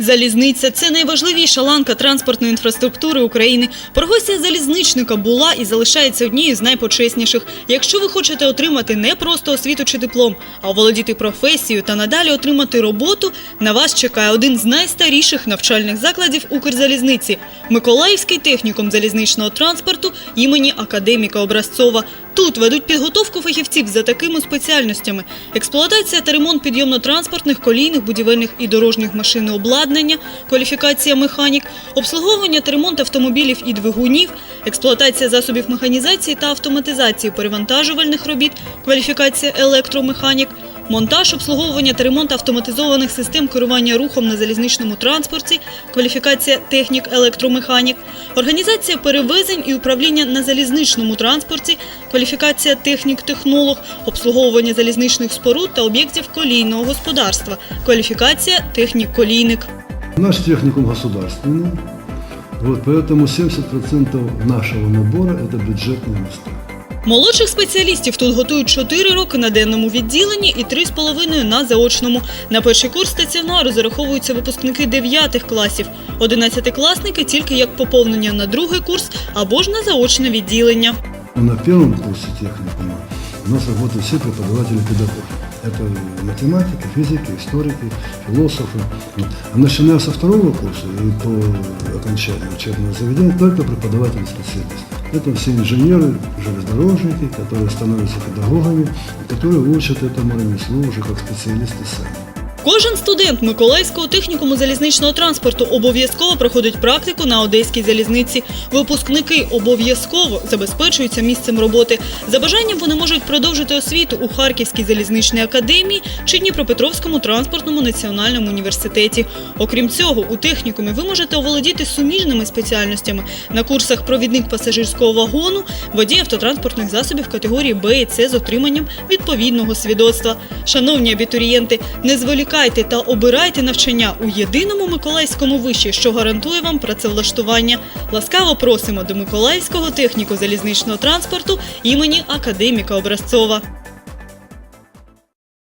Залізниця це найважливіша ланка транспортної інфраструктури України. Професія залізничника була і залишається однією з найпочесніших. Якщо ви хочете отримати не просто освіту чи диплом, а оволодіти професією та надалі отримати роботу, на вас чекає один з найстаріших навчальних закладів Укрзалізниці Миколаївський технікум залізничного транспорту імені академіка Образцова. Тут ведуть підготовку фахівців за такими спеціальностями: експлуатація та ремонт підйомно-транспортних, колійних, будівельних і дорожніх машин обладнання, кваліфікація механік, обслуговування та ремонт автомобілів і двигунів, експлуатація засобів механізації та автоматизації перевантажувальних робіт, кваліфікація електромеханік. Монтаж, обслуговування та ремонт автоматизованих систем керування рухом на залізничному транспорті, кваліфікація технік-електромеханік, організація перевезень і управління на залізничному транспорті, кваліфікація технік-технолог, обслуговування залізничних споруд та об'єктів колійного господарства, кваліфікація технік-колійник. Наш техникум государственный, вот, поэтому 70% нашего набора – это бюджетные места. Молодших спеціалістів тут готують 4 роки на денному відділенні і 3,5 на заочному. На перший курс стаціонару зараховуються випускники 9 класів, 11-класники тільки як поповнення на другий курс або ж на заочне відділення. На первом курсе техникума у нас работают все преподаватели-педагоги. Это математики, физики, историки, философы. Вот. А начиная со второго курса и по окончанию учебного заведения только преподаватели-специалисты. Это все инженеры, железнодорожники, которые становятся педагогами, которые учат этому ремеслу уже как специалисты сами. Кожен студент Миколаївського технікуму залізничного транспорту обов'язково проходить практику на Одеській залізниці. Випускники обов'язково забезпечуються місцем роботи. За бажанням вони можуть продовжити освіту у Харківській залізничній академії чи Дніпропетровському транспортному національному університеті. Окрім цього, у технікумі ви можете оволодіти суміжними спеціальностями на курсах провідник пасажирського вагону, водій автотранспортних засобів категорії Б і С з отриманням відповідного свідоцтва. Шановні абітурієнти, не зволікайте та обирайте навчання у єдиному миколаївському виші, що гарантує вам працевлаштування. Ласкаво просимо до Миколаївського техніку залізничного транспорту імені академіка Образцова.